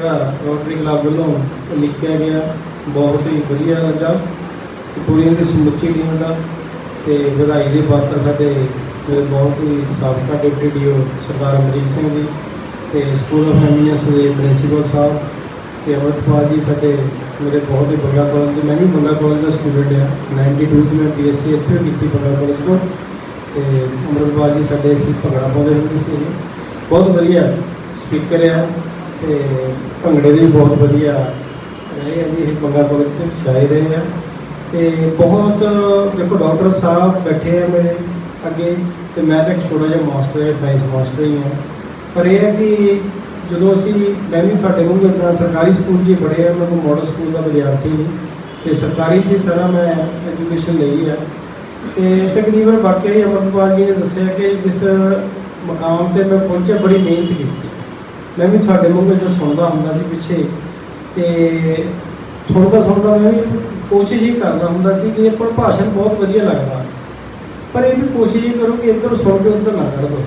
ਜਿਹੜਾ rotary club ਵੱਲੋਂ ਲਿਖਿਆ ਗਿਆ, ਬਹੁਤ ਹੀ ਵਧੀਆ ਲੱਗਾ ਤੇ ਪੂਰੀ ਦੀ ਸਮੁੱਚੀ ਟੀਮ ਦਾ ਤੇ ਵਧਾਈ ਦੇ ਪਾਤਰ ਸਾਡੇ ਮੇਰੇ ਬਹੁਤ ਹੀ ਸਾਬਕਾ ਡਿਪਟੀ ਡੀਓ ਸਰਦਾਰ ਅਮਰੀਕ ਸਿੰਘ ਜੀ ਤੇ ਸਕੂਲ ਆਫ ਐਮੀਨੈਂਸ ਦੇ ਪ੍ਰਿੰਸੀਪਲ ਸਾਹਿਬ ਤੇ ਅਮਰਪਾਲ ਜੀ ਸਾਡੇ ਮੇਰੇ ਬਹੁਤ ਹੀ ਬੰਗਾ ਕਾਲਜ ਦੇ ਮੈਂ ਵੀ ਬੰਗਾ ਕਾਲਜ ਦਾ ਸਟੂਡੈਂਟ ਆ 92 ਚ ਮੈਂ ਬੀਐਸਸੀ ਇੱਥੇ ਕੀਤੀ ਬੰਗਾ ਕਾਲਜ ਤੋਂ ਤੇ ਅਮਰਪਾਲ ਜੀ ਸਾਡੇ ਅਸੀਂ ਭੰਗੜਾ ਪਾਉਂਦੇ ਹੁੰਦੇ ਸੀ ਬਹੁਤ ਵਧੀਆ ਸਪੀਕਰ ਆ ਤੇ ਭੰਗੜੇ ਵੀ ਬਹੁਤ ਵਧੀਆ ਰਹੇ ਆ ਜੀ, ਇਹ ਬੰਗਾ ਕਾਲਜ ਚ ਛਾਏ ਰਹੇ ਆ। ਤੇ ਬਹੁਤ, ਦੇਖੋ ਡਾਕਟਰ ਸਾਹਿਬ ਬੈਠੇ ਆ ਮੇਰੇ ਅੱਗੇ, ਤੇ ਮੈਂ ਤਾਂ ਇੱਕ ਛੋਟਾ ਜਿਹਾ ਮਾਸਟਰ ਹੈ ਸਾਇੰਸ ਮਾਸਟਰ ਹੀ ਹਾਂ ਪਰ ਇਹ ਹੈ ਕਿ ਜਦੋਂ ਅਸੀਂ, ਮੈਂ ਵੀ ਤੁਹਾਡੇ ਵਾਂਗੂ ਇਦਾਂ ਸਰਕਾਰੀ ਸਕੂਲ 'ਚ ਹੀ ਪੜ੍ਹੇ ਆ ਮੈਂ ਕੋਈ ਮਾਡਲ ਸਕੂਲ ਦਾ ਵਿਦਿਆਰਥੀ ਨਹੀਂ। ਤੇ ਸਰਕਾਰੀ 'ਚ ਸਾਰਾ ਮੈਂ ਐਜੂਕੇਸ਼ਨ ਲਈ ਆ। ਤੇ ਤਕਰੀਬਨ ਵਾਕਿਆ ਹੀ ਅਮਰਪਾਲ ਜੀ ਨੇ ਦੱਸਿਆ ਕਿ ਜਿਸ ਮਕਾਮ ਤੇ ਮੈਂ ਪਹੁੰਚਿਆ, ਬੜੀ ਮਿਹਨਤ ਕੀਤੀ। ਮੈਂ ਵੀ ਤੁਹਾਡੇ ਵਾਂਗੂ ਜੋ ਸੁਣਦਾ ਹੁੰਦਾ ਸੀ ਪਿੱਛੇ। ਤੇ ਸੁਣਦਾ ਸੁਣਦਾ, ਮੈਂ ਵੀ ਕੋਸ਼ਿਸ਼ ਹੀ ਕਰਦਾ ਹੁੰਦਾ ਸੀ ਕਿ ਇਹ ਪਰ ਬਹੁਤ ਵਧੀਆ ਲੱਗਦਾ। ਪਰ ਇਹ ਵੀ ਕੋਸ਼ਿਸ਼ ਹੀ ਕਰੋ ਕਿ ਇੱਧਰ ਸੁਣ ਕੇ ਉੱਧਰ ਨਾ ਕੱਢ ਦਿਓ।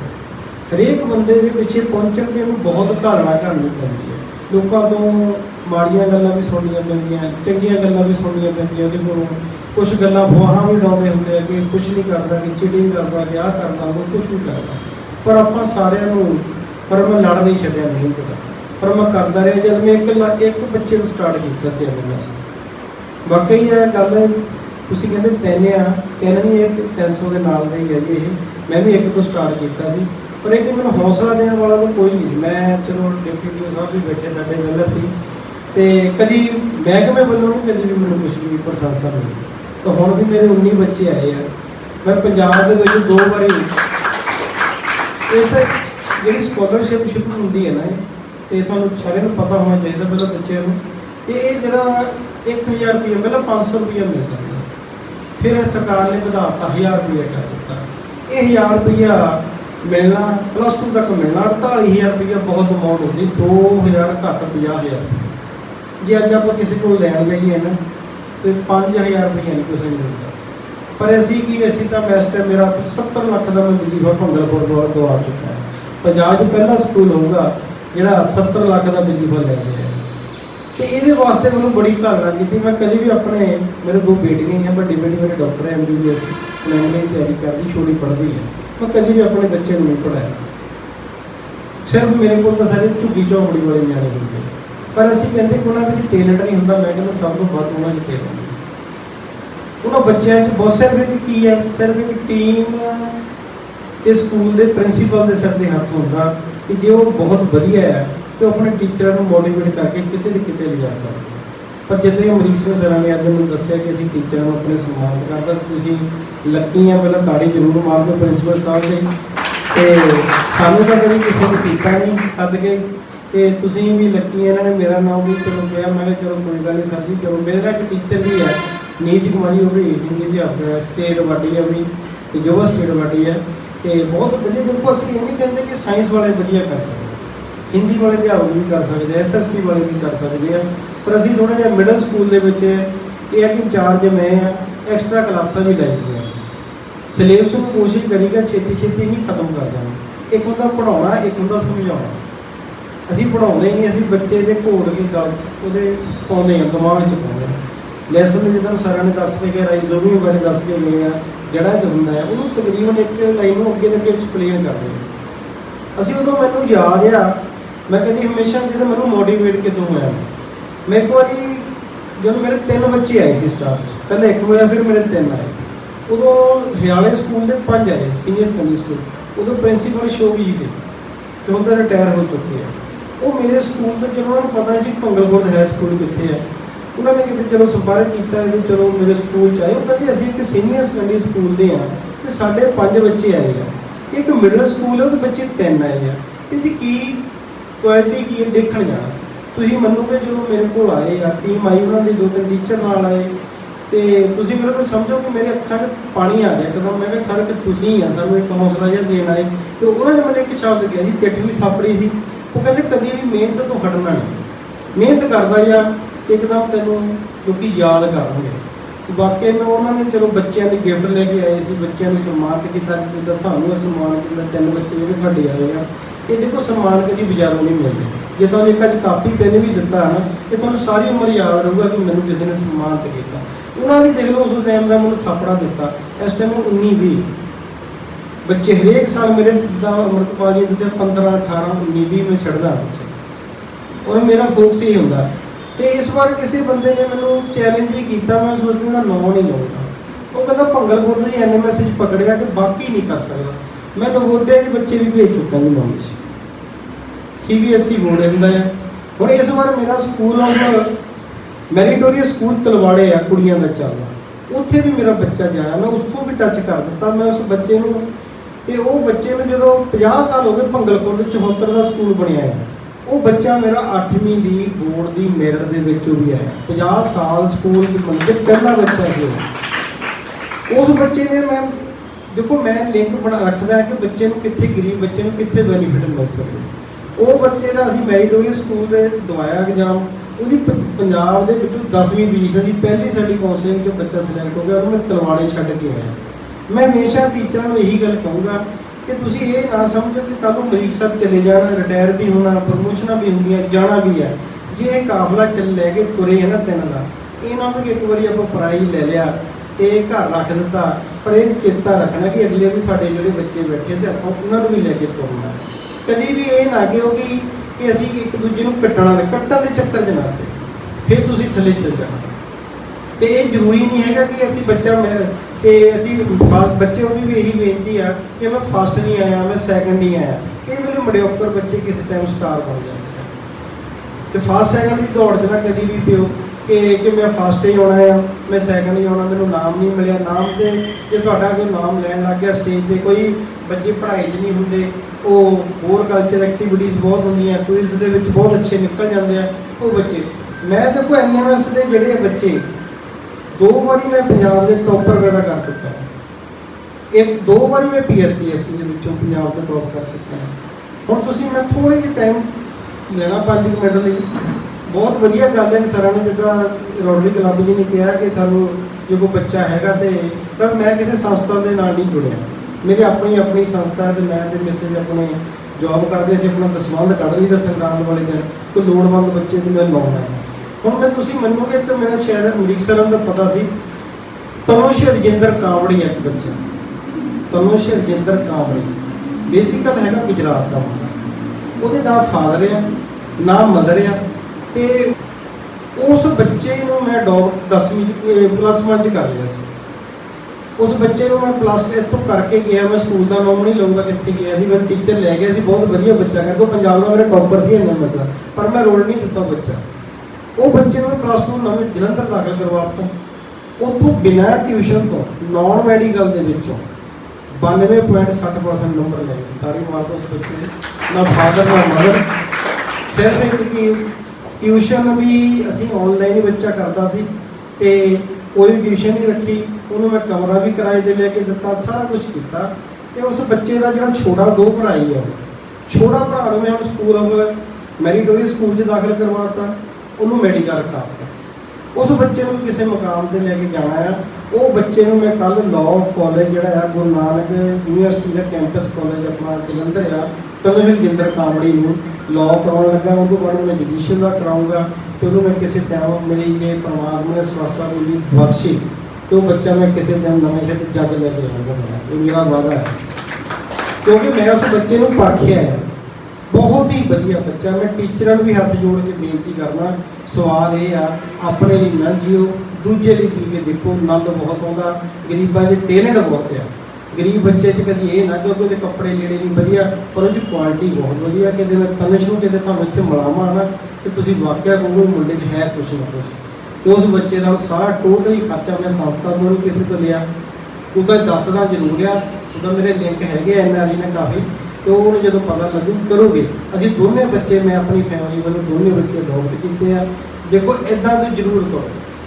ਹਰੇਕ ਬੰਦੇ ਦੇ ਪਿੱਛੇ ਪਹੁੰਚਣ ਤੇ ਉਹਨੂੰ ਬਹੁਤ ਧਾਰਨਾ ਕਰਨੀ ਪੈਂਦੀ ਹੈ। ਲੋਕਾਂ ਤੋਂ ਮਾੜੀਆਂ ਗੱਲਾਂ ਵੀ ਸੁਣਨੀਆਂ ਪੈਂਦੀਆਂ, ਚੰਗੀਆਂ ਗੱਲਾਂ ਵੀ ਸੁਣਨੀਆਂ ਪੈਂਦੀਆਂ ਉਹਦੇ ਕੋਲੋਂ। ਕੁਝ ਗੱਲਾਂ ਫੁਆਹਾਂ ਵੀ ਡਾਉਂਦੇ ਹੁੰਦੇ ਆ ਕਿ ਕੁਝ ਨਹੀਂ ਕਰਦਾ, ਕਿ ਚੀਟਿੰਗ ਕਰਦਾ, ਕਿ ਆਹ ਕਰਦਾ, ਉਹ ਕੁਝ ਨਹੀਂ ਕਰਦਾ। ਪਰ ਆਪਾਂ ਸਾਰਿਆਂ ਨੂੰ ਪਰ ਮੈਂ ਲੜ ਨਹੀਂ ਛੱਡਿਆ, ਨਹੀਂ ਦਾ ਪਰ ਮੈਂ ਕਰਦਾ ਰਿਹਾ ਜਦ ਮੈਂ ਇੱਕ ਲ- ਇੱਕ ਬੱਚੇ ਨੂੰ ਸਟਾਰਟ ਕੀਤਾ ਸੀ ਐਮਐਸ ਵਾਕਈ ਇਹ ਗੱਲ ਤੁਸੀਂ ਕਹਿੰਦੇ ਤਿੰਨ ਆ, ਤਿੰਨ ਨਹੀਂ, ਇੱਕ 300 ਦੇ ਨਾਲ ਦਾ ਹੀ ਹੈ ਜੀ ਇਹ। ਮੈਂ ਵੀ ਇੱਕ ਤੋਂ ਸਟਾਰਟ ਕੀਤਾ ਸੀ। ਪਰ ਇਹ ਮੈਨੂੰ ਹੌਸਲਾ ਦੇਣ ਵਾਲਾ ਤਾਂ ਕੋਈ ਨਹੀਂ ਸੀ। ਮੈਂ ਚਲੋ ਡਿਪਟੀ ਡੀਓ ਸਾਹਿਬ ਵੀ ਬੈਠੇ ਸਾਡੇ ਪਹਿਲਾਂ ਸੀ ਤੇ ਕਦੀ ਮਹਿਕਮੇ ਵੱਲੋਂ ਨਹੀਂ, ਕਦੀ ਵੀ ਮੈਨੂੰ ਕੁਛ ਵੀ ਪ੍ਰਸ਼ੰਸਾ ਮਿਲੀ। ਤਾਂ ਹੁਣ ਵੀ ਮੇਰੇ 19 ਬੱਚੇ ਆਏ ਆ। ਮੈਂ ਪੰਜਾਬ ਦੇ ਵਿੱਚ ਦੋ ਵਾਰੀ ਇਸ ਜਿਹੜੀ ਸਕਾਲਰਸ਼ਿਪ ਸ਼ਿਪ ਹੁੰਦੀ ਹੈ ਨਾ ਇਹ, ਤੇ ਤੁਹਾਨੂੰ ਸਾਰਿਆਂ ਨੂੰ ਪਤਾ ਹੋਣਾ ਚਾਹੀਦਾ ਪਹਿਲਾਂ ਬੱਚਿਆਂ ਨੂੰ। ਕਿ ਇਹ ਜਿਹੜਾ 1000 ਰੁਪਏ ਪਹਿਲਾਂ 500 ਰੁਪਏ ਮਿਲਦਾ ਹੁੰਦਾ ਸੀ। ਫਿਰ ਸਰਕਾਰ ਨੇ ਵਧਾਤਾ 1000 ਰੁਪਏ ਕਰ ਦਿੱਤਾ। ਇਹ 1000 ਰੁਪਇਆ ਮਿਲਣਾ ਪਲੱਸ 2 ਤੱਕ ਮਿਲਣਾ 48000 ਰੁਪਇਆ ਬਹੁਤ ਅਮਾਉਂਟ ਹੁੰਦੀ 2000 ਘੱਟ 50000 ਜੇ ਅੱਜ ਆਪਾਂ ਕਿਸੇ ਕੋਲ ਲੈਣ ਲਈਏ ਨਾ ਤੇ 5000 ਰੁਪਇਆ ਨਹੀਂ ਕਿਸੇ ਨੂੰ ਮਿਲਦਾ। ਪਰ ਅਸੀਂ ਕੀ ਅਸੀਂ ਤਾਂ ਮੈਂ ਇਸ ਟਾਈਮ ਮੇਰਾ 70 ਲੱਖ ਦਾ ਮੈਂ ਬਿਜਲੀ ਫੜ ਭੰਗਲ ਗੁਰਦੁਆਰਾ ਦਵਾ ਚੁੱਕਾ ਹੈ। ਪੰਜਾਬ 'ਚ ਪਹਿਲਾ ਸਕੂਲ ਹੋਊਗਾ, ਜਿਹੜਾ 70 ਲੱਖ ਦਾ ਬਿਜਲੀ ਫੜ ਲੈ ਰਿਹਾ ਹੈ। ਤੇ ਇਹਦੇ ਵਾਸਤੇ ਮੈਨੂੰ ਬੜੀ ਘਾਲਣਾ ਕੀਤੀ ਮੈਂ ਕਦੀ ਵੀ ਆਪਣੇ, ਮੇਰੇ ਦੋ ਬੇਟੀਆਂ ਹੀ ਵੱਡੀ ਬੇਟੀ ਮੇਰੀ ਡਾਕਟਰ ਹੈ ਐਮਬੀਬੀਐਸ ਲੈਣ ਦੀ ਤਿਆਰੀ ਕਰਦੀ ਛੋਟੀ ਪੜ੍ਹਦੀ ਹੈ। ਮੈਂ ਕਦੀ ਵੀ ਆਪਣੇ ਬੱਚੇ ਨੂੰ ਨਹੀਂ ਪੜਾਇਆ ਸਿਰਫ ਮੇਰੇ ਕੋਲ ਤਾਂ ਸਾਰੇ ਝੁੱਗੀ ਝੌਂਪੜੀ ਵਾਲੇ ਨਿਆਣੇ ਹੁੰਦੇ ਪਰ ਅਸੀਂ ਕਹਿੰਦੇ ਕਿ ਉਹਨਾਂ ਵਿੱਚ ਟੈਲੈਂਟ ਨਹੀਂ ਹੁੰਦਾ, ਮੈਂ ਕਹਿੰਦਾ ਸਭ ਤੋਂ ਵੱਧ ਉਹਨਾਂ 'ਚ ਟੈਲੈਂਟ ਉਹਨਾਂ ਬੱਚਿਆਂ 'ਚ ਬਹੁਤ, ਸਿਰਫ ਇੱਕ ਕੀ ਹੈ? ਸਿਰਫ ਇੱਕ ਟੀਮ ਤੇ ਸਕੂਲ ਦੇ ਪ੍ਰਿੰਸੀਪਲ ਦੇ ਸਿਰ ਤੇ ਹੱਥ ਹੁੰਦਾ ਕਿ ਜੇ ਉਹ ਬਹੁਤ ਵਧੀਆ ਹੈ, ਤੇ ਉਹ ਆਪਣੇ ਟੀਚਰਾਂ ਨੂੰ ਮੋਟੀਵੇਟ ਕਰਕੇ ਕਿਤੇ ਨਾ ਕਿਤੇ ਲਿਜਾ ਸਕਦੇ ਪਰ ਜਿੱਦਾਂ ਹੀ ਅਮਰੀਕ ਸਿੰਘ ਸਰਾਂ ਨੇ ਅੱਜ ਮੈਨੂੰ ਦੱਸਿਆ ਕਿ ਅਸੀਂ ਟੀਚਰਾਂ ਨੂੰ ਆਪਣੇ ਸਨਮਾਨਿਤ ਕਰਦਾ, ਤੁਸੀਂ ਲੱਕੀ ਆ, ਪਹਿਲਾਂ ਤਾੜੀ ਜ਼ਰੂਰ ਮਾਰ ਦਿਓ ਪ੍ਰਿੰਸੀਪਲ ਸਾਹਿਬ ਦੇ। ਤੇ ਸਾਨੂੰ ਤਾਂ ਕਦੇ ਕਿਸੇ ਨੂੰ ਕੀਤਾ ਨਹੀਂ, ਸੱਦ ਕੇ। ਤੇ ਤੁਸੀਂ ਵੀ ਲੱਕੀ ਇਹਨਾਂ ਨੇ ਮੇਰਾ ਨਾਮ ਵੀ ਚਲੋ ਕਿਹਾ, ਮੈਂ ਕਿਹਾ ਚਲੋ ਕੋਈ ਗੱਲ ਨਹੀਂ ਸਰ ਜੀ, ਚਲੋ ਮੇਰੇ ਨਾਲ ਇੱਕ ਟੀਚਰ ਵੀ ਹੈ, ਨੀਤ ਕੁਮਾਰੀ, ਉਹ ਵੀ ਹਿੰਦੀ ਦੀ ਆਪਣਾ ਸਟੇਟ ਵਾਡੀ ਹੈ ਵੀ ਤੇ ਸਟੇਟ ਵਾਡੀ ਹੈ ਤੇ ਬਹੁਤ ਵਧੀਆ ਦੇਖੋ ਅਸੀਂ ਇਹ ਨਹੀਂ ਕਹਿੰਦੇ ਕਿ ਸਾਇੰਸ ਵਾਲੇ ਵਧੀਆ ਕਰ ਸਕਦੇ। ਹਿੰਦੀ ਵਾਲੇ ਅਧਿਆਪਕ ਵੀ ਕਰ ਸਕਦੇ ਐਸਐਸਟੀ ਵਾਲੇ ਵੀ ਕਰ ਸਕਦੇ ਆ। ਪਰ ਅਸੀਂ ਥੋੜਾ ਜਿਹਾ ਮਿਡਲ ਸਕੂਲ ਦੇ ਵਿੱਚ ਇਹ ਹੈ ਕਿ ਚਾਰਜ ਮੈਂ ਆ ਐਕਸਟਰਾ ਕਲਾਸਾਂ ਵੀ ਲੈ ਲਈਆਂ। ਸਿਲੇਬਸ ਨੂੰ ਕੋਸ਼ਿਸ਼ ਕਰੀਗਾ ਛੇਤੀ ਛੇਤੀ ਨਹੀਂ ਖਤਮ ਕਰ ਦੇਣਾ। ਇੱਕ ਹੁੰਦਾ ਪੜਾਉਣਾ ਇੱਕ ਹੁੰਦਾ ਸਮਝਾਉਣਾ। ਅਸੀਂ ਪੜਾਉਂਦੇ ਨਹੀਂ, ਅਸੀਂ ਬੱਚੇ ਦੇ ਘੋੜ ਕੇ ਗੱਲ ਉਹਦੇ ਪਾਉਂਦੇ ਆ, ਦਿਮਾਗ 'ਚ ਪਾਉਂਦੇ ਆ। ਲੈਸਨ ਜਿੱਦਾਂ ਸਰਾਂ ਨੇ ਦੱਸ ਕੇ ਗਏ ਰਾਈਜ਼ੋਮੀ ਬਾਰੇ ਦੱਸ ਕੇ ਗਏ ਆ। ਜਿਹੜਾ ਜੋ ਹੁੰਦਾ ਹੈ, ਉਹਨੂੰ ਤਕਰੀਬਨ ਇੱਕ ਲਾਈਨ ਨੂੰ ਅੱਗੇ ਤੱਕ ਐਕਸਪਲੇਨ ਕਰਦੇ ਸੀ ਅਸੀਂ ਉਦੋਂ ਮੈਨੂੰ ਯਾਦ ਆ, ਮੈਂ ਕਹਿੰਦੀ ਹਮੇਸ਼ਾ ਜਦੋਂ ਮੈਨੂੰ ਮੋਟੀਵੇਟ ਕਿਦੋਂ ਹੋਇਆ। ਮੈਂ ਇੱਕ ਵਾਰੀ ਜਦੋਂ ਮੇਰੇ ਤਿੰਨ ਬੱਚੇ ਆਏ ਸੀ ਸਟਾਫ 'ਚ, ਪਹਿਲਾਂ ਇੱਕ ਹੋਇਆ, ਫਿਰ ਮੇਰੇ ਤਿੰਨ ਆਏ। ਉਦੋਂ ਹਿਆਲੇ ਸਕੂਲ ਦੇ ਪੰਜ ਆਏ ਸੀਨੀਅਰ ਸੈਕੰਡਰੀ ਸਕੂਲ ਉਦੋਂ ਪ੍ਰਿੰਸੀਪਲ ਸ਼ੋਗੀ ਜੀ ਸੀ, ਤੇ ਹੁਣ ਤਾਂ ਰਿਟਾਇਰ ਹੋ ਚੁੱਕੇ ਆ। ਉਹ ਮੇਰੇ ਸਕੂਲ ਤੋਂ ਜਦੋਂ ਉਹਨਾਂ ਨੂੰ ਪਤਾ ਸੀ ਭੰਗਲਪੁਰ ਹਾਈ ਸਕੂਲ ਕਿੱਥੇ ਹੈ ਉਹਨਾਂ ਨੇ ਕਿਤੇ ਚਲੋ ਸੰਪਰਕ ਕੀਤਾ ਕਿ ਚਲੋ ਮੇਰੇ ਸਕੂਲ ਚ ਆਏ ਉਹ ਕਹਿੰਦੇ ਅਸੀਂ ਇੱਕ ਸੀਨੀਅਰ ਸੈਕੰਡਰੀ ਸਕੂਲ ਦੇ ਆ ਤੇ ਸਾਡੇ ਪੰਜ ਬੱਚੇ ਆਏ ਆ। ਇੱਕ ਮਿਡਲ ਸਕੂਲ ਹੈ, ਉਹਦੇ ਬੱਚੇ ਤਿੰਨ ਆਏ ਆ। ਇਹ ਜੀ ਕੀ ਕੁਆਲਿਟੀ ਕੀ ਹੈ ਦੇਖਣ ਜਾਣਾ। ਤੁਸੀਂ ਮੰਨੋਗੇ ਜਦੋਂ ਮੇਰੇ ਕੋਲ ਆਏ ਆ ਟੀਮ ਆਈ ਉਹਨਾਂ ਦੇ ਦੋ ਤਿੰਨ ਟੀਚਰ ਨਾਲ ਆਏ, ਤੇ ਤੁਸੀਂ ਮੇਰੇ ਕੋਲ ਸਮਝੋ ਕਿ ਮੇਰੇ ਅੱਖਾਂ 'ਚ ਪਾਣੀ ਆ ਗਿਆ। ਇੱਕਦਮ ਮੈਂ ਕਿਹਾ, ਸਰ, ਕਿ ਤੁਸੀਂ ਆ, ਸਾਨੂੰ ਇੱਕ ਹੌਸਲਾ ਜਿਹਾ ਦੇਣ ਆਏ। ਤੇ ਉਹਨਾਂ ਨੇ ਮੈਨੂੰ ਇੱਕ ਸ਼ਬਦ ਕਿਹਾ ਜੀ, ਪਿੱਠ ਵੀ ਥਾਪੜੀ ਸੀ। ਉਹ ਕਹਿੰਦੇ, ਕਦੀ ਵੀ ਮਿਹਨਤ ਤੋਂ ਹਟਣਾ ਨਹੀਂ। ਮਿਹਨਤ ਕਰਦਾ ਜਾ ਇੱਕਦਮ ਤੈਨੂੰ ਲੋਕੀ ਯਾਦ ਕਰਨਗੇ। ਤੇ ਵਾਕਈ ਮੈਂ ਉਹਨਾਂ ਨੇ ਚਲੋ ਬੱਚਿਆਂ ਦੀ ਗਿਫਟ ਲੈ ਕੇ ਆਏ ਸੀ, ਬੱਚਿਆਂ ਨੂੰ ਸਨਮਾਨਿਤ ਕੀਤਾ ਜਿੱਦਾਂ ਤੁਹਾਨੂੰ ਸਨਮਾਨ ਕੀਤਾ, ਤਿੰਨ ਬੱਚੇ ਜਿਹੜੇ ਸਾਡੇ ਆਏ ਆ, ਇਹ ਦੇਖੋ ਸਨਮਾਨ ਕਦੀ ਬਾਜ਼ਾਰੋਂ ਨਹੀਂ ਮਿਲਦੇ। ਜੇ ਤੁਹਾਨੂੰ ਇੱਕ ਅੱਜ ਕਾਪੀ, ਪੈਨ ਵੀ ਦਿੱਤਾ ਨਾ, ਇਹ ਤੁਹਾਨੂੰ ਸਾਰੀ ਉਮਰ ਯਾਦ ਰਹੂਗਾ ਕਿ ਮੈਨੂੰ ਕਿਸੇ ਨੇ ਸਨਮਾਨਿਤ ਕੀਤਾ। ਉਹਨਾਂ ਨੇ ਦੇਖ ਲਓ ਉਸ ਟਾਈਮ ਦਾ ਮੈਨੂੰ ਥਾਪੜਾ ਦਿੱਤਾ। ਇਸ ਟਾਈਮ 19 20 ਬੱਚੇ ਹਰੇਕ ਸਾਲ ਮੇਰੇ ਦਾ ਅਮਰਤਪਾਲ ਜੀ ਦੇ 15 18 19 20 ਮੈਂ ਛੱਡਦਾ ਬੱਚੇ ਔਰ ਮੇਰਾ ਫੋਕਸ ਹੀ ਹੁੰਦਾ। ਤੇ ਇਸ ਵਾਰ ਕਿਸੇ ਬੰਦੇ ਨੇ ਮੈਨੂੰ ਚੈਲੰਜ ਵੀ ਕੀਤਾ, ਮੈਂ ਸੋਚਦਾ ਨਾ ਨੌ ਨਹੀਂ ਲਾਉਂਦਾ ਉਹ ਕਹਿੰਦਾ ਭੰਗਲਪੁਰ ਗੁਰਦ ਜੀ ਐਨਐਮਐਸ ਵਿੱਚ ਪਕੜਿਆ ਕਿ ਬਾਕੀ ਨਹੀਂ ਕਰ ਸਕਦਾ। ਮੈਂ ਨਵੋਦਿਆ ਦੇ ਬੱਚੇ ਵੀ ਭੇਜ ਚੁੱਕਾ ਜੀ ਨੌਂ ਸੀਬੀਐਸਈ ਬੋਰਡ ਹੁੰਦਾ ਹੈ। ਹੁਣ ਇਸ ਵਾਰ ਮੇਰਾ ਸਕੂਲ ਆਫ ਮੈਰੀਟੋਰੀਅਸ ਸਕੂਲ ਤਲਵਾੜੇ ਆ, ਕੁੜੀਆਂ ਦਾ ਚੱਲਦਾ ਉੱਥੇ ਵੀ ਮੇਰਾ ਬੱਚਾ ਗਿਆ ਮੈਂ ਉਸ ਤੋਂ ਵੀ ਟੱਚ ਕਰ ਦਿੱਤਾ। ਮੈਂ ਉਸ ਬੱਚੇ ਨੂੰ ਤੇ ਉਹ ਬੱਚੇ ਨੂੰ ਜਦੋਂ 50 ਸਾਲ ਹੋ ਗਏ ਭੰਗਲਪੁਰ ਦੇ 74 ਦਾ ਸਕੂਲ ਬਣਿਆ ਹੈ ਉਹ ਬੱਚਾ ਮੇਰਾ 8ਵੀਂ ਦੀ ਬੋਰਡ ਦੀ ਮੇਰਟ ਦੇ ਵਿੱਚੋਂ ਵੀ ਆਇਆ। 50 ਸਾਲ ਸਕੂਲ ਦੀ ਮੰਜ਼ਿਲ ਪਹਿਲਾ ਬੱਚਾ ਸੀ ਉਹ। ਉਸ ਬੱਚੇ ਨੇ ਮੈਂ, ਦੇਖੋ ਮੈਂ ਲਿੰਕ ਬਣਾ ਰੱਖਦਾ ਕਿ ਬੱਚੇ ਨੂੰ ਕਿੱਥੇ ਗਰੀਬ ਬੱਚੇ ਨੂੰ ਕਿੱਥੇ ਬੈਨੀਫਿਟ ਮਿਲ ਸਕੇ। ਉਹ ਬੱਚੇ ਦਾ ਅਸੀਂ ਮੈਰੀਟੋਰੀਅਸ ਸਕੂਲ ਦੇ ਦਵਾਇਆ ਐਗਜ਼ਾਮ ਉਹਦੀ ਪ- ਪੰਜਾਬ ਦੇ ਵਿੱਚੋਂ 10ਵੀਂ ਪੋਜੀਸ਼ਨ ਦੀ ਪਹਿਲੀ ਸਾਡੀ ਕਾਉਂਸਲਿੰਗ 'ਚ ਬੱਚਾ ਸਿਲੈਕਟ ਹੋ ਗਿਆ। ਉਹਨੂੰ ਮੈਂ ਤਲਵਾੜੇ ਛੱਡ ਕੇ ਆਇਆ। ਮੈਂ ਹਮੇਸ਼ਾ ਟੀਚਰਾਂ ਨੂੰ ਇਹੀ ਗੱਲ ਕਹੂੰਗਾ ਕਿ ਤੁਸੀਂ ਇਹ ਨਾ ਸਮਝੋ ਕਿ ਕੱਲ ਨੂੰ ਮਰੀਕ ਸਾਹਿਬ ਚਲੇ ਜਾਣਾ ਰਿਟਾਇਰ ਵੀ ਹੋਣਾ ਪ੍ਰਮੋਸ਼ਨਾਂ ਵੀ ਹੁੰਦੀਆਂ, ਜਾਣਾ ਵੀ ਹੈ। ਜੇ ਇਹ ਕਾਫਲਾ ਚੱਲ ਲੈ ਕੇ ਤੁਰੇ ਹੈ ਨਾ ਤਿੰਨ ਦਾ ਇਹਨਾਂ ਨੂੰ ਇੱਕ ਵਾਰੀ ਆਪਾਂ ਪਰਾਈ ਲੈ ਲਿਆ ਤੇ ਘਰ ਰੱਖ ਦਿੱਤਾ, ਪਰ ਇਹ ਚੇਤਾ ਰੱਖਣਾ ਕਿ ਅਗਲੇ ਵੀ ਸਾਡੇ ਜਿਹੜੇ ਬੱਚੇ ਬੈਠੇ ਤੇ ਆਪਾਂ ਉਹਨਾਂ ਨੂੰ ਵੀ ਲੈ ਕੇ ਤੁਰਨਾ ਕਦੀ ਵੀ ਇਹ ਨਾ ਕਿਹੋ ਕਿ ਕਿ ਅਸੀਂ ਇੱਕ ਦੂਜੇ ਨੂੰ ਕੱਟਣਾ ਕੱਟਣ ਦੇ ਚੱਕਰ 'ਚ ਨਾ ਪਏ ਫਿਰ ਤੁਸੀਂ ਥੱਲੇ ਚੱਲ ਜਾਣਾ। ਤੇ ਇਹ ਜ਼ਰੂਰੀ ਨਹੀਂ ਹੈਗਾ ਕਿ ਅਸੀਂ ਬੱਚਾ ਮੈਂ ਤੇ ਅਸੀਂ ਫਾ- ਬੱਚਿਆਂ ਨੂੰ ਵੀ ਇਹੀ ਬੇਨਤੀ ਆ ਕਿ ਮੈਂ ਫਸਟ ਨਹੀਂ ਆਇਆ, ਮੈਂ ਸੈਕੰਡ ਨਹੀਂ ਆਇਆ। ਇਹ ਮੇਰੇ ਮਡਿਓਕਰ ਬੱਚੇ ਕਿਸੇ ਟਾਈਮ ਸਟਾਰ ਬਣ ਜਾਂਦੇ ਆ। ਤੇ ਫਸਟ ਸੈਕੰਡ ਦੀ ਦੌੜ 'ਚ ਨਾ ਕਦੀ ਵੀ ਪਿਓ ਕਿ ਕਿ ਮੈਂ ਫਸਟ ਹੀ ਆਉਣਾ ਆ, ਮੈਂ ਸੈਕੰਡ ਹੀ ਆਉਣਾ, ਮੈਨੂੰ ਨਾਮ ਨਹੀਂ ਮਿਲਿਆ। ਨਾਮ ਤੇ ਜੇ ਤੁਹਾਡਾ ਕੋਈ ਨਾਮ ਲੈਣ ਲੱਗ ਗਿਆ ਸਟੇਜ ਤੇ, ਕੋਈ ਬੱਚੇ ਪੜ੍ਹਾਈ 'ਚ ਨਹੀਂ ਹੁੰਦੇ, ਉਹ ਹੋਰ ਕਲਚਰ ਐਕਟੀਵਿਟੀਜ਼ ਬਹੁਤ ਹੁੰਦੀਆਂ ਕੁਇਜ਼ ਦੇ ਵਿੱਚ ਬਹੁਤ ਅੱਛੇ ਨਿਕਲ ਜਾਂਦੇ ਆ ਉਹ ਬੱਚੇ। ਮੈਂ ਤਾਂ ਕੋਈ ਐਨਐਮਐਸ ਦੇ ਜਿਹੜੇ ਬੱਚੇ ਦੋ ਵਾਰੀ ਮੈਂ ਪੰਜਾਬ ਦੇ ਟੌਪਰ ਪੈਦਾ ਕਰ ਚੁੱਕਾ ਹਾਂ। ਇੱਕ ਦੋ ਵਾਰੀ ਮੈਂ ਪੀਐਸਟੀਐਸਸੀ ਦੇ ਵਿੱਚੋਂ ਪੰਜਾਬ ਦਾ ਟੌਪ ਕਰ ਚੁੱਕਾ ਹਾਂ। ਹੁਣ ਤੁਸੀਂ ਮੈਂ ਥੋੜੇ ਜਿਹੇ ਟਾਈਮ ਲੈਣਾ 5 ਮਿੰਟ ਲਈ। ਬਹੁਤ ਵਧੀਆ ਗੱਲ ਹੈ ਕਿ ਸਰਾਂ ਨੇ ਜਿੱਦਾਂ ਰੋਟਰੀ ਕਲੱਬ ਜੀ ਨੇ ਕਿਹਾ ਕਿ ਸਾਨੂੰ ਜੇ ਕੋਈ ਬੱਚਾ ਹੈਗਾ ਤੇ ਪਰ ਮੈਂ ਕਿਸੇ ਸੰਸਥਾ ਦੇ ਨਾਲ ਨਹੀਂ ਜੁੜਿਆ। ਮੇਰੀ ਆਪਣੀ ਆਪਣੀ ਸੰਸਥਾ ਹੈ ਤੇ ਮੈਂ ਤੇ ਮੈਸੇਜ ਆਪਣੇ ਜੌਬ ਕਰਦੇ ਸੀ, ਆਪਣਾ ਦਸਵੰਧ ਕੱਢ ਲਈ ਤਾਂ ਸੰਗਰਾਂਦ ਵਾਲੇ ਦਿਨ। ਕੋਈ ਲੋੜਵੰਦ ਬੱਚੇ ਦੀ ਮੈਂ ਲਾਉਣਾ ਹੈ। ਹੁਣ ਮੈਂ ਤੁਸੀਂ ਮੰਨੋਗੇ ਕਿ ਮੇਰਾ ਸ਼ਾਇਦ ਅੰਮ੍ਰਿਤਸਰ ਦਾ ਪਤਾ ਸੀ ਤਨੋਸ਼ ਰਜਿੰਦਰ ਕਾਂਵੜੀ ਹੈ ਇੱਕ ਬੱਚਾ। ਤਨੋਸ਼ ਰਜਿੰਦਰ ਕਾਂਵੜੀ। ਬੇਸਿਕਲ ਹੈਗਾ ਗੁਜਰਾਤ ਦਾ ਮੁੰਡਾ। ਉਹਦੇ ਦਾ ਫਾਦਰ ਆ ਨਾ ਮਦਰ ਆ, ਤੇ ਉਸ ਬੱਚੇ ਨੂੰ ਮੈਂ ਡੌਗ 10ਵੀਂ ਚ ਪਲੱਸ 1 ਚ ਕਰ ਲਿਆ ਸੀ। ਉਸ ਬੱਚੇ ਨੂੰ ਮੈਂ ਪਲੱਸ ਇੱਥੋਂ ਕਰਕੇ ਗਿਆ, ਮੈਂ ਸਕੂਲ ਦਾ ਨਾਮ ਨਹੀਂ ਲਊਂਗਾ ਕਿੱਥੇ ਗਿਆ ਸੀ, ਮੈਂ ਟੀਚਰ ਲੈ ਗਿਆ ਸੀ, ਬਹੁਤ ਵਧੀਆ ਬੱਚਾ ਕਰਕੇ ਪੰਜਾਬ ਦਾ ਮੇਰੇ ਟੌਪਰ ਸੀ ਇੰਨਾ ਮਸਲਾ, ਪਰ ਮੈਂ ਰੋਲ ਨਹੀਂ ਦਿੱਤਾ ਬੱਚਾ। ਉਹ ਬੱਚੇ ਨੂੰ ਮੈਂ ਪਲੱਸ 2 ਨਵੇਂ ਜਲੰਧਰ ਦਾਖਲ ਕਰਵਾ ਕਰਵਾਤਾ ਉੱਥੋਂ ਬਿਨਾਂ ਟਿਊਸ਼ਨ ਤੋਂ ਨਾਨ ਮੈਡੀਕਲ ਦੇ ਵਿੱਚੋਂ 92.60% ਨੰਬਰ ਲੈ ਗਏ ਤਾੜੀ ਮਾਰ ਦੋ ਉਸ ਬੱਚੇ ਦੇ ਨਾ ਫਾਦਰ ਨਾ ਮਦਰ ਸਿਰਫ ਇੱਕ ਕਿ ਟਿਊਸ਼ਨ ਵੀ ਅਸੀਂ ਆਨਲਾਈਨ ਹੀ ਬੱਚਾ ਕਰਦਾ ਸੀ ਤੇ ਕੋਈ ਟਿਊਸ਼ਨ ਨਹੀਂ ਰੱਖੀ। ਉਹਨੂੰ ਮੈਂ ਕਮਰਾ ਵੀ ਕਿਰਾਏ ਤੇ ਲੈ ਕੇ ਦਿੱਤਾ, ਸਾਰਾ ਕੁਝ ਕੀਤਾ। ਤੇ ਉਸ ਬੱਚੇ ਦਾ ਜਿਹੜਾ ਛੋਟਾ ਦੋ ਭਰਾ ਹੀ ਆ, ਛੋਟਾ ਭਰਾ ਨੂੰ ਮੈਂ ਹੁਣ ਸਕੂਲ ਆਫ ਮੈਰੀਟੋਰੀ ਸਕੂਲ 'ਚ ਦਾਖਲ ਕਰਵਾਤਾ ਉਹਨੂੰ ਮੈਡੀਕਲ ਰਖਾਤਾ ਉਸ ਬੱਚੇ ਨੂੰ ਕਿਸੇ ਮੁਕਾਮ ਤੇ ਲੈ ਕੇ ਜਾਣਾ ਆ। ਉਹ ਬੱਚੇ ਨੂੰ ਮੈਂ ਕੱਲ ਲਾਅ ਕਾਲਜ ਜਿਹੜਾ ਆ, ਗੁਰੂ ਨਾਨਕ ਯੂਨੀਵਰਸਿਟੀ ਦਾ ਕੈਂਪਸ ਕਾਲਜ ਆਪਣਾ ਜਲੰਧਰ ਆ, ਤਨਵੀਰ ਜਿੰਦਰ ਕਾਮੜੀ ਨੂੰ ਲਾਅ ਕਰਾਉਣ ਲੱਗਾ। ਉਹ ਤੋਂ ਬਾਅਦ ਮੈਂ ਜੁਡੀਸ਼ੀਅਲ ਦਾ ਕਰਾਉਂਗਾ ਤੇ ਉਹਨੂੰ ਮੈਂ ਕਿਸੇ ਟਾਈਮ ਮੇਰੀ ਜੇ ਪਰਮਾਤਮਾ ਨੇ ਸਵਾਸਾ ਮੇਰੀ ਬਖਸ਼ੀ ਤੇ ਉਹ ਬੱਚਾ ਮੈਂ ਕਿਸੇ ਟਾਈਮ ਨਵੇਂ ਸ਼ਹਿਰ ਜੱਗ ਲੈ ਕੇ ਆਉਂਗਾ ਇਹ ਮੇਰਾ ਵਾਅਦਾ ਹੈ। ਕਿਉਂਕਿ ਮੈਂ ਉਸ ਬੱਚੇ ਨੂੰ ਪਰਖਿਆ ਹੈ। ਬਹੁਤ ਹੀ ਵਧੀਆ ਬੱਚਾ। ਮੈਂ ਟੀਚਰਾਂ ਨੂੰ ਵੀ ਹੱਥ ਜੋੜ ਕੇ ਬੇਨਤੀ ਕਰਨਾ ਸਵਾਲ ਇਹ ਆ, ਆਪਣੇ ਲਈ ਨਾ ਜੀਓ, ਦੂਜੇ ਲਈ ਜੀ ਕੇ ਦੇਖੋ, ਆਨੰਦ ਬਹੁਤ ਆਉਂਦਾ। ਗਰੀਬਾਂ ਦੇ ਟੈਲੈਂਟ ਬਹੁਤ ਆ। ਗਰੀਬ ਬੱਚੇ 'ਚ ਕਦੀ ਇਹ ਨਾ ਕਿ ਉਹਦੇ ਕੱਪੜੇ ਲੀੜੇ ਨਹੀਂ ਵਧੀਆ, ਪਰ ਉਹਦੀ ਕੁਆਲਿਟੀ ਬਹੁਤ ਵਧੀਆ। ਕਿਤੇ ਮੈਂ ਤਨਿਸ਼ ਨੂੰ ਕਿਤੇ ਤੁਹਾਨੂੰ ਇੱਥੇ ਮਿਲਾਵਾਂ ਨਾ, ਕਿ ਤੁਸੀਂ ਵਾਕਿਆ ਕਹੋਗੇ ਮੁੰਡੇ 'ਚ ਹੈ ਕੁਛ ਨਾ ਕੁਛ। ਤੇ ਉਸ ਬੱਚੇ ਦਾ ਸਾਰਾ ਟੋਟਲੀ ਖਰਚਾ ਮੈਂ ਸੰਸਥਾ ਤੋਂ ਨਹੀਂ ਕਿਸੇ ਤੋਂ ਲਿਆ। ਉਹਦਾ ਦੱਸਦਾ ਜ਼ਰੂਰ ਆ। ਉਹਦਾ ਮੇਰੇ ਲਿੰਕ ਹੈਗੇ ਐਨਆਰਈ ਨੇ ਕਾਫੀ। ਤੇ ਉਹਨੂੰ ਜਦੋਂ ਪਤਾ ਲੱਗੂ, ਕਰੋਗੇ। ਅਸੀਂ ਦੋਨੇ ਬੱਚੇ, ਮੈਂ ਆਪਣੀ ਫੈਮਿਲੀ ਵੱਲੋਂ ਦੋਨੇ ਬੱਚੇ ਅਡਾਪਟ ਕੀਤੇ ਆ। ਦੇਖੋ ਇਦਾਂ ਤੋਂ ਜ਼ਰੂਰ ਕਰੋ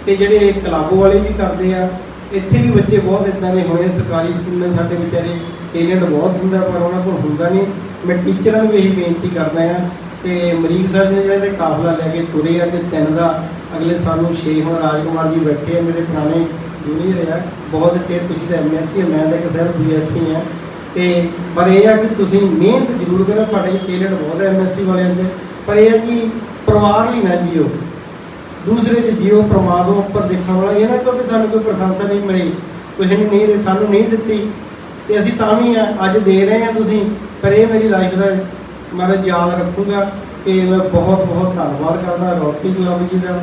ਤੇ ਜਿਹੜੇ ਕਲਾਬੋ ਵਾਲੇ ਵੀ ਕਰਦੇ ਆ, ਇੱਥੇ ਵੀ ਬੱਚੇ ਬਹੁਤ ਇਦਾਂ ਦੇ ਹੋਏ ਸਰਕਾਰੀ ਸਕੂਲਾਂ ਸਾਡੇ ਵਿਚਾਰੇ, ਟੈਲੈਂਟ ਬਹੁਤ ਹੁੰਦਾ ਪਰ ਉਹਨਾਂ ਕੋਲ ਹੁੰਦਾ ਨਹੀਂ। ਮੈਂ ਟੀਚਰਾਂ ਨੂੰ ਇਹੀ ਬੇਨਤੀ ਕਰਦਾ ਆ ਤੇ ਮਰੀਕ ਸਾਹਿਬ ਨੇ ਜਿਹੜੇ ਕਾਫਲਾ ਲੈ ਕੇ ਤੁਰੇ ਆ ਤੇ ਤਿੰਨ ਦਾ, ਅਗਲੇ ਸਾਨੂੰ ਛੇ ਹੁਣ ਰਾਜਕੁਮਾਰ ਜੀ ਬੈਠੇ ਆ, ਮੇਰੇ ਪੁਰਾਣੇ ਜੂਨੀਅਰ ਆ। ਬਹੁਤ ਕਿ ਤੁਸੀਂ ਤਾਂ ਐਮਐਸਸੀ ਮੈਂ ਤਾਂ ਇੱਕ ਸਿਰਫ ਬੀਐਸਸੀ ਆ। ਤੇ ਪਰ ਇਹ ਆ ਕਿ ਤੁਸੀਂ ਮਿਹਨਤ ਜ਼ਰੂਰ ਕਰੋ, ਤੁਹਾਡੇ ਚ ਟੈਲੈਂਟ ਬਹੁਤ ਹੈ ਐਮਐਸਸੀ ਵਾਲਿਆਂ 'ਚ, ਪਰ ਇਹ ਆ ਕਿ ਪਰਿਵਾਰ ਲਈ ਨਾ ਜੀਓ। ਦੂਸਰੇ ਤੇ ਜੀਓ ਪ੍ਰਮਾਤਮਾ ਉੱਪਰ ਦੇਖਣ ਵਾਲਾ, ਇਹ ਨਾ ਕਿਉਂਕਿ ਸਾਨੂੰ ਕੋਈ ਪ੍ਰਸ਼ੰਸਾ ਨਹੀਂ ਮਿਲੀ, ਕੁਛ ਨਹੀਂ ਨਹੀਂ ਸਾਨੂੰ ਨਹੀਂ ਦਿੱਤੀ, ਤੇ ਅਸੀਂ ਤਾਂ ਵੀ ਆ, ਅੱਜ ਦੇ ਰਹੇ ਹਾਂ ਤੁਸੀਂ, ਪਰ ਇਹ ਮੇਰੀ ਲਾਈਫ ਦਾ ਮੈਂ ਯਾਦ ਰੱਖੂੰਗਾ ਕਿ ਮੈਂ ਬਹੁਤ ਬਹੁਤ ਧੰਨਵਾਦ ਕਰਦਾ ਰੋਟੀ ਗੁਲਾਬ ਜੀ ਦਾ,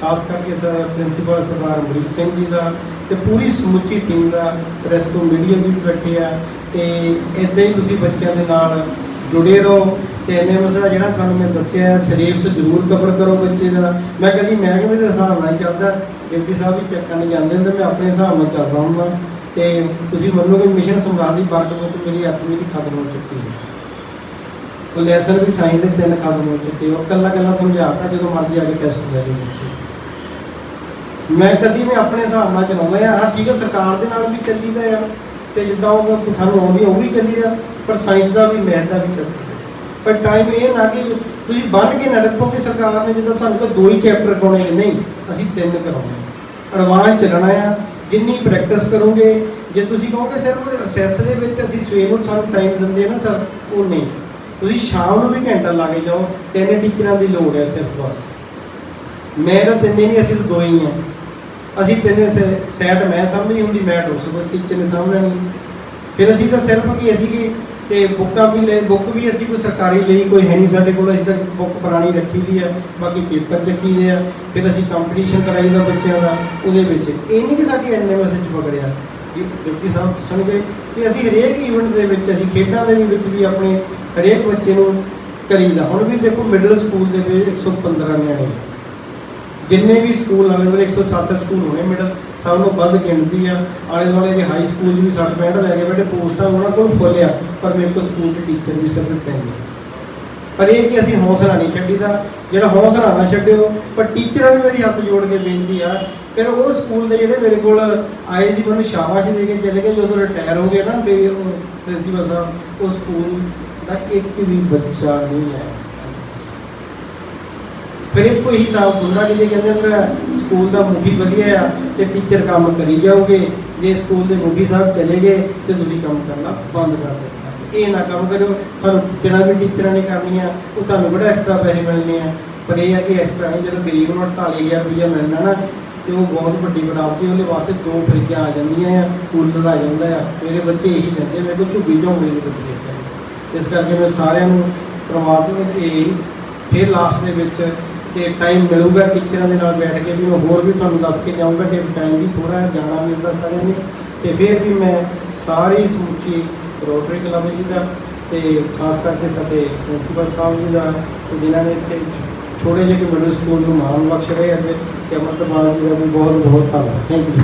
ਖਾਸ ਕਰਕੇ ਸਰ ਪ੍ਰਿੰਸੀਪਲ ਸਰਦਾਰ ਅਮਰੀਕ ਸਿੰਘ ਜੀ ਦਾ, ਤੇ ਪੂਰੀ ਸਮੁੱਚੀ ਟੀਮ ਦਾ ਪ੍ਰੈਸ ਤੋਂ ਮੀਡੀਆ ਜੀ ਵੀ ਬੈਠੇ ਆ ਤੇ ਇਦਾਂ ਹੀ ਤੁਸੀਂ ਬੱਚਿਆਂ ਦੇ ਨਾਲ ਜੁੜੇ ਰਹੋ ਤੇ ਐਨਐਮਐਸ ਦਾ ਜਿਹੜਾ ਤੁਹਾਨੂੰ ਮੈਂ ਦੱਸਿਆ ਸਿਲੇਬਸ ਜ਼ਰੂਰ ਕਵਰ ਕਰੋ ਬੱਚੇ ਦਾ। ਮੈਂ ਕਦੀ ਮਹਿਕਮੇ ਦੇ ਹਿਸਾਬ ਨਾਲ ਚੱਲਦਾ, ਡਿਪਟੀ ਸਾਹਿਬ ਵੀ ਚੈੱਕ ਕਰਨ ਜਾਂਦੇ ਹੁੰਦੇ, ਮੈਂ ਆਪਣੇ ਹਿਸਾਬ ਨਾਲ ਚੱਲਦਾ ਹੁੰਦਾ। ਤੇ ਤੁਸੀਂ ਮੰਨੋਗੇ ਮਿਸ਼ਨ ਸਮਰਾਟ ਦੀ ਵਰਕ ਮੇਰੀ ਅੱਠਵੀਂ ਦੀ ਖਤਮ ਹੋ ਚੁੱਕੀ ਹੈ। ਉਹ ਲੈਸਨ ਵੀ ਸਾਇੰਸ ਦੇ ਤਿੰਨ ਖਤਮ ਹੋ ਚੁੱਕੇ ਉਹ ਕੱਲਾ ਕੱਲਾ ਸਮਝਾਤਾ ਜਦੋਂ ਮਰਜ਼ੀ ਆ ਕੇ ਟੈਸਟ ਲੈ ਲਈ ਮੈਂ ਕਦੀ ਮੈਂ ਆਪਣੇ ਹਿਸਾਬ ਨਾਲ ਚਲਾਉਂਦਾ, ਹਾਂ, ਠੀਕ ਹੈ ਸਰਕਾਰ ਦੇ ਨਾਲ ਵੀ ਚੱਲੀਦਾ ਆ। ਤੇ ਜਿੱਦਾਂ ਉਹ ਸਾਨੂੰ ਆਉਂਦੀ ਉਹ ਵੀ ਚੱਲੀ ਆ, ਪਰ ਸਾਇੰਸ ਦਾ ਵੀ ਮੈਥ ਦਾ ਵੀ ਚੱਲਦਾ ਪਰ ਟਾਈਮ ਇਹ ਨਾ ਕਿ ਤੁਸੀਂ ਬੰਨ ਕੇ ਨਾ ਰੱਖੋ ਕਿ ਸਰਕਾਰ ਨੇ, ਜਿੱਦਾਂ ਤੁਹਾਨੂੰ ਕੋਲ ਦੋ ਹੀ ਚੈਪਟਰ ਕਰਾਉਣੇ ਨਹੀਂ, ਅਸੀਂ ਤਿੰਨ ਕਰਾਉਣੇ ਐਡਵਾਂਸ ਚੱਲਣਾ ਆ, ਜਿੰਨੀ ਪ੍ਰੈਕਟਿਸ ਕਰੋਗੇ, ਜੇ ਤੁਸੀਂ ਕਹੋਗੇ ਸਿਰਫ ਅਸੈਸ ਦੇ ਵਿੱਚ ਅਸੀਂ ਸਵੇਰ ਨੂੰ ਸਾਨੂੰ ਟਾਈਮ ਦਿੰਦੇ ਆ ਨਾ ਸਰ ਉਹ ਨਹੀਂ। ਤੁਸੀਂ ਸ਼ਾਮ ਨੂੰ ਵੀ ਘੰਟਾ ਲਾ ਕੇ ਜਾਓ, ਤਿੰਨ ਟੀਚਰਾਂ ਦੀ ਲੋੜ ਹੈ ਸਿਰਫ ਬਸ। ਮੈਂ ਤਾਂ ਤਿੰਨੇ ਨਹੀਂ, ਅਸੀਂ ਦੋ ਹੀ ਹਾਂ ਅਸੀਂ ਤਿੰਨੇ ਸੈਟ ਮੈਂ ਸਾਹਮਣੀ ਹੁੰਦੀ ਮੈਟ ਉਸ ਕੋਲ ਟੀਚਰ ਨੇ ਸਾਹਮਣੇ ਫਿਰ ਅਸੀਂ ਤਾਂ ਸਿਰਫ ਕੀ ਅਸੀਂ ਕੀ ਤੇ ਬੁੱਕਾਂ ਵੀ ਲੈ ਬੁੱਕ ਵੀ ਅਸੀਂ ਕੋਈ ਸਰਕਾਰੀ ਲਈ ਕੋਈ ਹੈ ਨਹੀਂ ਸਾਡੇ ਕੋਲ, ਅਸੀਂ ਤਾਂ ਬੁੱਕ ਪੁਰਾਣੀ ਰੱਖੀ ਦੀ ਆ ਬਾਕੀ ਪੇਪਰ ਚੱਕੀ ਦੇ ਆ। ਫਿਰ ਅਸੀਂ ਕੰਪੀਟੀਸ਼ਨ ਕਰਾਈਦਾ ਬੱਚਿਆਂ ਦਾ, ਉਹਦੇ ਵਿੱਚ। ਇਹ ਨਹੀਂ ਕਿ ਸਾਡੀ ਐਨਐਮਐਸ ਚ ਪਕੜਿਆ ਜੀ, ਡਿਪਟੀ ਸਾਹਿਬ ਦੱਸਣਗੇ ਕਿ ਅਸੀਂ ਹਰੇਕ ਈਵੈਂਟ ਦੇ ਵਿੱਚ, ਅਸੀਂ ਖੇਡਾਂ ਦੇ ਵਿੱਚ ਵੀ ਆਪਣੇ ਹਰੇਕ ਬੱਚੇ ਨੂੰ ਕਰੀਦਾ। ਹੁਣ ਵੀ ਦੇਖੋ ਮਿਡਲ ਸਕੂਲ ਦੇ ਵਿੱਚ 115 ਨਿਆਣੇ। ਜਿੰਨੇ ਵੀ ਸਕੂਲ ਆਲੇ ਦੁਆਲੇ 107 ਸਕੂਲ ਹੋਣੇ ਮਿਡਲ ਸਭ ਨੂੰ ਵੱਧ ਗਿਣਤੀ ਆ। ਆਲੇ ਦੁਆਲੇ ਦੇ ਹਾਈ ਸਕੂਲ ਵੀ 60 65 ਲੈ ਕੇ ਬੈਠੇ, ਪੋਸਟਾਂ ਉਹਨਾਂ ਕੋਲ ਫੁੱਲ ਆ ਪਰ ਮੇਰੇ ਕੋਲ ਸਕੂਲ ਦੇ ਟੀਚਰ ਵੀ ਸਿਰਫ ਤਿੰਨ ਪਰ ਇਹ ਕਿ ਅਸੀਂ ਹੌਸਲਾ ਨਹੀਂ ਛੱਡੀਦਾ, ਜਿਹੜਾ ਹੌਸਲਾ ਨਾ ਛੱਡਿਓ, ਪਰ ਟੀਚਰਾਂ ਨੂੰ ਮੇਰੀ ਹੱਥ ਜੋੜ ਕੇ ਬੇਨਤੀ ਆ, ਫਿਰ ਉਹ ਸਕੂਲ ਦੇ ਜਿਹੜੇ ਮੇਰੇ ਕੋਲ ਆਏ ਸੀ, ਮੈਨੂੰ ਸ਼ਾਬਾਸ਼ ਦੇ ਕੇ ਚਲੇ ਗਏ, ਜਦੋਂ ਰਿਟਾਇਰ ਹੋ ਗਏ ਨਾ ਪ੍ਰਿੰਸੀਪਲ ਸਾਹਿਬ, ਉਹ ਸਕੂਲ ਦਾ ਇੱਕ ਵੀ ਬੱਚਾ ਨਹੀਂ ਹੈ ਫਿਰ ਇੱਥੋਂ ਕੋਈ ਹਿਸਾਬ ਹੁੰਦਾ ਕਿ ਜੇ ਕਹਿੰਦੇ ਹੁੰਦਾ ਸਕੂਲ ਦਾ ਮੁਖੀ ਵਧੀਆ ਆ ਤੇ ਟੀਚਰ ਕੰਮ ਕਰੀ ਜਾਓਗੇ, ਜੇ ਸਕੂਲ ਦੇ ਮੁਖੀ ਸਾਹਿਬ ਚਲੇ ਗਏ ਤੇ ਤੁਸੀਂ ਕੰਮ ਕਰਨਾ ਬੰਦ ਕਰ ਦਿੱਤਾ। ਇਹ ਨਾ ਕੰਮ ਕਰਿਓ, ਤੁਹਾਨੂੰ ਟੀਚਰਾਂ ਵੀ ਟੀਚਰਾਂ ਨੇ ਕਰਨੀਆਂ ਉਹ ਤੁਹਾਨੂੰ ਬੜਾ ਐਕਸਟਰਾ ਪੈਸੇ ਮਿਲਣੇ ਆ? ਪਰ ਇਹ ਆ ਕਿ ਐਕਸਟਰਾ ਨਹੀਂ, ਜਦੋਂ ਗਰੀਬ ਨੂੰ 48000 ਰੁਪਇਆ ਮਿਲਣਾ ਨਾ, ਤੇ ਉਹ ਬਹੁਤ ਵੱਡੀ ਬੜਾਵਤੀ ਉਹਦੇ ਵਾਸਤੇ ਦੋ ਫਰਿੱਜਾਂ ਆ ਜਾਂਦੀਆਂ ਆ ਕੂਲਰ ਆ ਜਾਂਦਾ ਆ। ਮੇਰੇ ਬੱਚੇ ਇਹੀ ਕਹਿੰਦੇ ਮੇਰੇ ਕੋਲ ਝੁੱਗੀ ਝੋਂਗੇ ਦੇ ਬੱਚੇ ਇਸ ਕਰਕੇ ਮੈਂ ਸਾਰਿਆਂ ਨੂੰ ਪਰਮਾਤਮਾ ਦੇ ਇਹ ਫਿਰ ਲਾਸਟ ਦੇ ਵਿੱਚ ਤੇ ਟਾਈਮ ਮਿਲੂਗਾ ਟੀਚਰਾਂ ਦੇ ਨਾਲ ਬੈਠ ਕੇ ਵੀ ਮੈਂ ਹੋਰ ਵੀ ਤੁਹਾਨੂੰ ਦੱਸ ਕੇ ਜਾਊਂਗਾ ਕਿ ਟਾਈਮ ਵੀ ਥੋੜਾ ਜਾਣਾ ਮਿਲਦਾ ਸਾਰਿਆਂ ਨੂੰ। ਤੇ ਫਿਰ ਵੀ ਮੈਂ ਸਾਰੀ ਸਮੁੱਚੀ ਰੋਟਰੀ ਕਲੱਬ ਜੀ ਦਾ ਤੇ ਖਾਸ ਕਰਕੇ ਸਾਡੇ ਪ੍ਰਿੰਸੀਪਲ ਸਾਹਿਬ ਜੀ ਦਾ ਤੇ ਜਿਨ੍ਹਾਂ ਨੇ ਇੱਥੇ ਛੋੜੇ ਜਿਹੇ ਮਿਡਲ ਸਕੂਲ ਨੂੰ ਮਾਣ ਬਖਸ਼ ਰਹੇ ਅੱਜ ਤੇ ਅਮਰਤਪਾਲ ਜੀ ਦਾ ਵੀ ਬਹੁਤ ਬਹੁਤ ਧੰਨਵਾਦ। Thank you